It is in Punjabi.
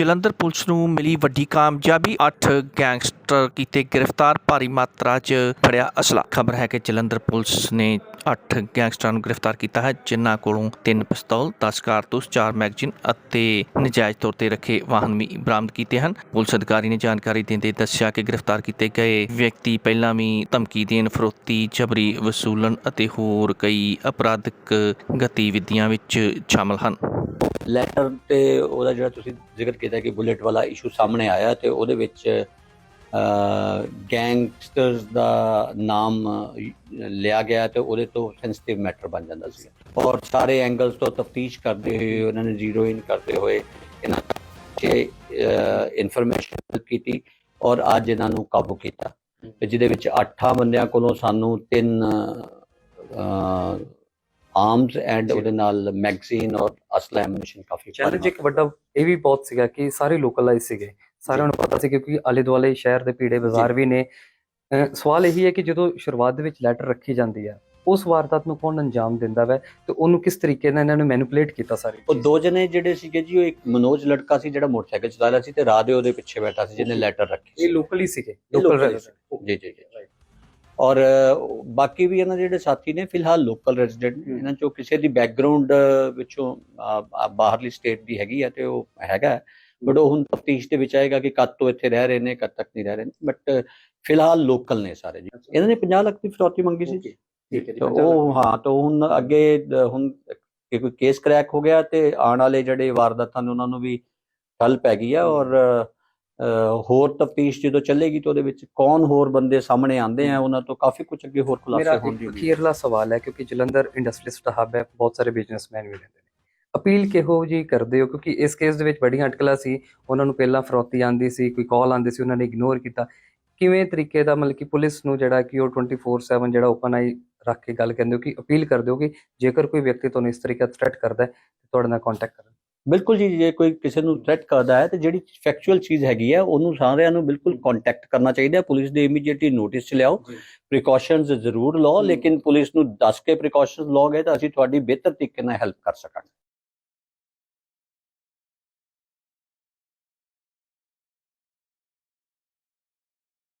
ਜਲੰਧਰ ਪੁਲਿਸ ਨੂੰ ਮਿਲੀ ਵੱਡੀ ਕਾਮਯਾਬੀ। 8 ਗੈਂਗਸਟਰ ਕੀਤੇ ਗ੍ਰਿਫਤਾਰ, ਭਾਰੀ ਮਾਤਰਾ 'ਚ ਫੜਿਆ ਅਸਲਾ। ਖਬਰ ਹੈ ਕਿ ਜਲੰਧਰ ਪੁਲਿਸ ਨੇ 8 ਗੈਂਗਸਟਰਾਂ ਨੂੰ ਗ੍ਰਿਫਤਾਰ ਕੀਤਾ ਹੈ, ਜਿਨ੍ਹਾਂ ਕੋਲੋਂ 3 ਪਿਸਤੌਲ 10 ਕਾਰਤੂਸ 4 ਮੈਗਜ਼ੀਨ ਅਤੇ ਨਜਾਇਜ਼ ਤੌਰ ਤੇ ਰੱਖੇ ਵਾਹਨ ਵੀ ਬਰਾਮਦ ਕੀਤੇ ਹਨ। ਪੁਲਿਸ ਅਧਿਕਾਰੀ ਨੇ ਜਾਣਕਾਰੀ ਦਿੰਦੇ ਦੱਸਿਆ ਕਿ ਗ੍ਰਿਫਤਾਰ ਕੀਤੇ ਗਏ ਵਿਅਕਤੀ ਪਹਿਲਾਂ ਵੀ ਧਮਕੀ ਦੇਣ, ਫਰੋਤੀ, ਜਬਰੀ ਵਸੂਲਣ ਅਤੇ ਹੋਰ ਕਈ ਅਪਰਾਧਿਕ ਗਤੀਵਿਧੀਆਂ ਵਿੱਚ ਸ਼ਾਮਲ ਹਨ। ਲੈਟਰ ਤੇ ਉਹਦਾ ਜਿਹੜਾ ਤੁਸੀਂ ਜ਼ਿਕਰ ਕੀਤਾ ਕਿ ਬੁਲੇਟ ਵਾਲਾ ਇਸ਼ੂ ਸਾਹਮਣੇ ਆਇਆ ਤੇ ਉਹਦੇ ਵਿੱਚ ਗੈਂਗਸਟਰਸ ਦਾ ਨਾਮ ਲਿਆ ਗਿਆ ਤੇ ਉਹਦੇ ਤੋਂ ਸੈਂਸਿਟਿਵ ਮੈਟਰ ਬਣ ਜਾਂਦਾ ਸੀ। ਔਰ ਸਾਰੇ ਐਂਗਲਸ ਤੋਂ ਤਫਤੀਸ਼ ਕਰਦੇ ਹੋਏ ਉਹਨਾਂ ਨੇ ਜ਼ੀਰੋ ਇਨ ਕਰਦੇ ਹੋਏ ਇਹਨਾਂ ਤੇ ਇਨਫੋਰਮੇਸ਼ਨ ਕੀਤੀ ਔਰ ਅੱਜ ਇਹਨਾਂ ਨੂੰ ਕਾਬੂ ਕੀਤਾ। ਜਿਹਦੇ ਵਿੱਚ 8 ਬੰਦਿਆਂ ਕੋਲੋਂ ਸਾਨੂੰ ਤਿੰਨ ਆਰਮਸ ਐਂਡ ਉਹਦੇ ਨਾਲ ਮੈਗਜ਼ੀਨ ਔਰ ਅਸਲਾ ਐਮੂਨੇਸ਼ਨ ਕਾਫੀ ਚੈਲੰਜ ਇੱਕ ਵੱਡਾ ਇਹ ਵੀ ਬਹੁਤ ਸੀਗਾ ਕਿ ਸਾਰੇ ਲੋਕਲਾਈਜ਼ ਸੀਗੇ। ਸਾਰਿਆਂ ਨੂੰ ਪਤਾ ਸੀ ਕਿਉਂਕਿ ਆਲੇ ਦੁਆਲੇ ਸ਼ਹਿਰ ਦੇ ਪੀੜੇ ਬਾਜ਼ਾਰ ਵੀ ਨੇ। ਸਵਾਲ ਇਹੀ ਹੈ ਕਿ ਜਦੋਂ ਸ਼ੁਰੂਆਤ ਦੇ ਵਿੱਚ ਲੈਟਰ ਰੱਖੀ ਜਾਂਦੀ ਹੈ ਉਸ ਵਾਰਦਾਤ ਨੂੰ ਕੌਣ ਅੰਜਾਮ ਦਿੰਦਾ ਵੈ ਤੇ ਉਹਨੂੰ ਕਿਸ ਤਰੀਕੇ ਨਾਲ ਇਹਨਾਂ ਨੇ ਮੈਨੂਪੂਲੇਟ ਕੀਤਾ ਸਾਰੀ ਉਹ ਦੋ ਜਣੇ ਜਿਹੜੇ ਸੀਗੇ ਜੀ ਉਹ ਇੱਕ ਮਨੋਜ ਲੜਕਾ ਸੀ ਜਿਹੜਾ ਮੋਟਰਸਾਈਕਲ ਚਲਾ ਰਿਹਾ ਸੀ ਤੇ ਰਾਧੇ ਉਹਦੇ ਪਿੱਛੇ ਬੈਠਾ ਸੀ ਜਿਹਨੇ ਲੈਟਰ ਰੱਖੀ ਇਹ ਲੋਕਲ ਹੀ ਸੀਗੇ ਲੋਕਲ ਜੀ ਜੀ ਜੀ। ਔਰ ਬਾਕੀ ਵੀ ਇਹਨਾਂ ਜਿਹੜੇ ਸਾਥੀ ਨੇ ਫਿਲਹਾਲ ਲੋਕਲ ਰੈਜ਼ੀਡੈਂਟ ਇਹਨਾਂ ਚੋਂ ਕਿਸੇ ਦੀ ਬੈਕਗ੍ਰਾਉਂਡ ਵਿੱਚੋਂ ਬਾਹਰਲੀ ਸਟੇਟ ਦੀ ਹੈਗੀ ਹੈ ਤੇ ਉਹ ਹੈਗਾ। ਬਟ ਉਹ ਹੁਣ ਤਫਤੀਸ਼ ਦੇ ਵਿੱਚ ਆਏਗਾ ਕਿ ਕਦ ਤੋਂ ਇੱਥੇ ਰਹਿ ਰਹੇ ਨੇ ਕਦ ਤੱਕ ਨਹੀਂ ਰਹਿ ਰਹੇ ਨੇ। ਬਟ ਫਿਲਹਾਲ ਲੋਕਲ ਨੇ ਸਾਰੇ ਜੀ। ਇਹਨਾਂ ਨੇ 50 ਲੱਖ ਦੀ ਫਰੌਤੀ ਮੰਗੀ ਸੀ ਜੀ। ਠੀਕ ਹੈ ਜੀ ਉਹ ਹਾਂ ਤਾਂ ਹੁਣ ਅੱਗੇ ਹੁਣ ਕਿ ਕੋਈ ਕੇਸ ਕ੍ਰੈਕ ਹੋ ਗਿਆ ਤੇ ਆਉਣ ਵਾਲੇ ਜਿਹੜੇ ਵਾਰਦਾਤਾਂ ਨੇ ਉਹਨਾਂ ਨੂੰ ਵੀ ਠੱਲ ਪੈ ਗਈ ਆ ਔਰ ਹੋਰ ਤਫਤੀਸ਼ ਜਦੋਂ ਚੱਲੇਗੀ ਤਾਂ ਉਹਦੇ ਵਿੱਚ ਕੌਣ ਹੋਰ ਬੰਦੇ ਸਾਹਮਣੇ ਆਉਂਦੇ ਆ? ਉਹਨਾਂ ਤੋਂ ਕਾਫੀ ਕੁਝ ਅੱਗੇ ਹੋਰ ਮੇਰਾ ਖੁਲਾਸੇ ਹੋਣ ਦੀ ਇੱਕ ਉਮੀਦ। ਹੈ। ਅਖੀਰਲਾ ਸਵਾਲ ਹੈ ਕਿਉਂਕਿ ਜਲੰਧਰ ਇੰਡਸਟਰੀਸਟ ਹੱਬ ਹੈ ਬਹੁਤ ਸਾਰੇ ਬਿਜ਼ਨਸਮੈਨ ਵੀ ਰਹਿੰਦੇ ਨੇ। ਅਪੀਲ ਕਿਹੋ ਜੀ ਕਰਦੇ ਹੋ? ਕਿਉਂਕਿ ਇਸ ਕੇਸ ਦੇ ਵਿੱਚ ਬੜੀਆਂ ਅਟਕਲਾਂ ਸੀ ਉਹਨਾਂ ਨੂੰ ਪਹਿਲਾਂ ਫਰੌਤੀ ਆਂਦੀ ਸੀ ਕੋਈ ਕਾਲ ਆਂਦੀ ਸੀ ਉਹਨਾਂ ਨੇ ਇਗਨੋਰ ਕੀਤਾ। ਕਿਵੇਂ ਤਰੀਕੇ ਦਾ ਮਤਲਬ ਕਿ ਪੁਲਿਸ ਨੂੰ ਜਿਹੜਾ ਕਿ ਉਹ 24/7 ਜਿਹੜਾ ਓਪਨ ਆਈ ਰੱਖ ਕੇ ਗੱਲ ਕਰਦੇ ਹੋ ਕਿ ਅਪੀਲ ਕਰਦੇ ਹੋ ਕਿ ਜੇਕਰ ਕੋਈ ਵਿਅਕਤੀ ਤੁਹਾਨੂੰ ਇਸ ਤਰੀਕੇ ਦਾ ਥ੍ਰੈਟ ਕਰਦਾ ਹੈ ਤੁਹਾਡੇ ਨਾਲ ਕੰਟੈਕਟ ਕਰਨ। ਬਿਲਕੁਲ ਜੀ ਜੇ ਕੋਈ ਕਿਸੇ ਨੂੰ ਥ੍ਰੈਟ ਕਰਦਾ ਹੈ ਤੇ ਜਿਹੜੀ ਫੈਕਚੁਅਲ ਚੀਜ਼ ਹੈਗੀ ਹੈ ਉਹਨੂੰ ਸਾਰਿਆਂ ਨੂੰ ਬਿਲਕੁਲ ਕੰਟੈਕਟ ਕਰਨਾ ਚਾਹੀਦਾ ਹੈ ਪੁਲਿਸ ਦੇ ਇਮੀਡੀਏਟਲੀ ਨੋਟਿਸ ਚ ਲਿਆਓ। ਪ੍ਰੀਕਾਸ਼ਨਸ ਜ਼ਰੂਰ ਲਓ। ਲੇਕਿਨ ਪੁਲਿਸ ਨੂੰ ਦੱਸ ਕੇ ਪ੍ਰੀਕਾਸ਼ਨਸ ਲਓਗੇ ਤਾਂ ਅਸੀਂ ਤੁਹਾਡੀ ਬਿਹਤਰ ਤਰੀਕੇ ਨਾਲ ਹੈਲਪ ਕਰ ਸਕਾਂਗੇ